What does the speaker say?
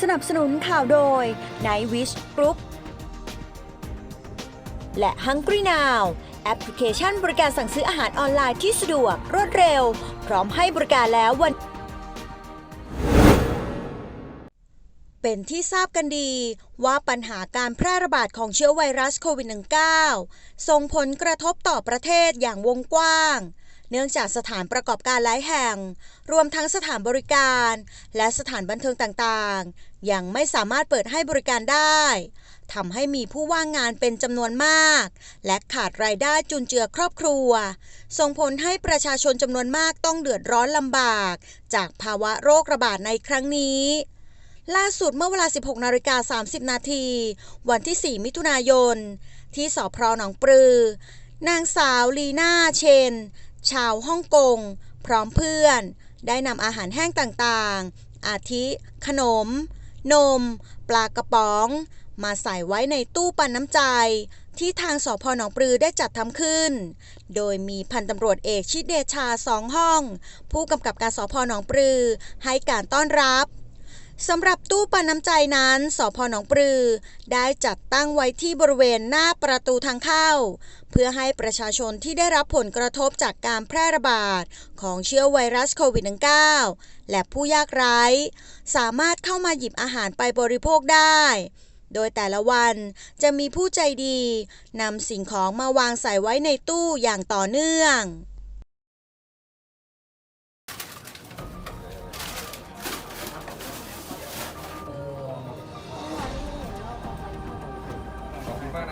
สนับสนุนข่าวโดย Night Wish Group และ Hungry Now แอปพลิเคชันบริการสั่งซื้ออาหารออนไลน์ที่สะดวก รวดเร็ว พร้อมให้บริการแล้ววัน เป็นที่ทราบกันดีว่าปัญหาการแพร่ระบาดของเชื้อไวรัสโควิด -19 ส่งผลกระทบต่อประเทศอย่างวงกว้าง เนื่องจากสถานประกอบการหลายแห่ง รวมทั้งสถานบริการ และสถานบันเทิงต่างๆ ยังไม่สามารถเปิดให้บริการได้ทำให้มีผู้ว่างงานเป็นจำนวนมาก และขาดรายได้จุนเจือครอบครัว ส่งผลให้ประชาชนจำนวนมากต้องเดือดร้อนลำบาก จากภาวะโรคระบาดในครั้งนี้ล่าสุดเมื่อเวลา 16 นาฬิกา 30 นาที วันที่ 4 มิถุนายน ที่สพหนองปลือ นางสาวลีน่าเชน ชาวฮ่องกง พร้อมเพื่อน ได้นำอาหารแห้งต่างๆ อาทิ ขนม นม ปลากระป๋อง มาใส่ไว้ในตู้ปันน้ำใจ ที่ทางสพหนองปลือได้จัดทำขึ้น โดยมีพันตำรวจเอกชิดเดชาสองห้อง ผู้กำกับการสพหนองปลือให้การต้อนรับ สำหรับตู้ปันน้ำใจนั้นสพหนองปลือ ได้จัดตั้งไว้ที่บริเวณหน้าประตูทางเข้า เพื่อให้ประชาชนที่ได้รับผลกระทบจากการแพร่ระบาดของเชื้อไวรัสโควิด -19 และผู้ยากไร้สามารถเข้ามาหยิบอาหารไปบริโภคได้ โดยแต่ละวันจะมีผู้ใจดีนำสิ่งของมาวางใส่ไว้ในตู้อย่างต่อเนื่อง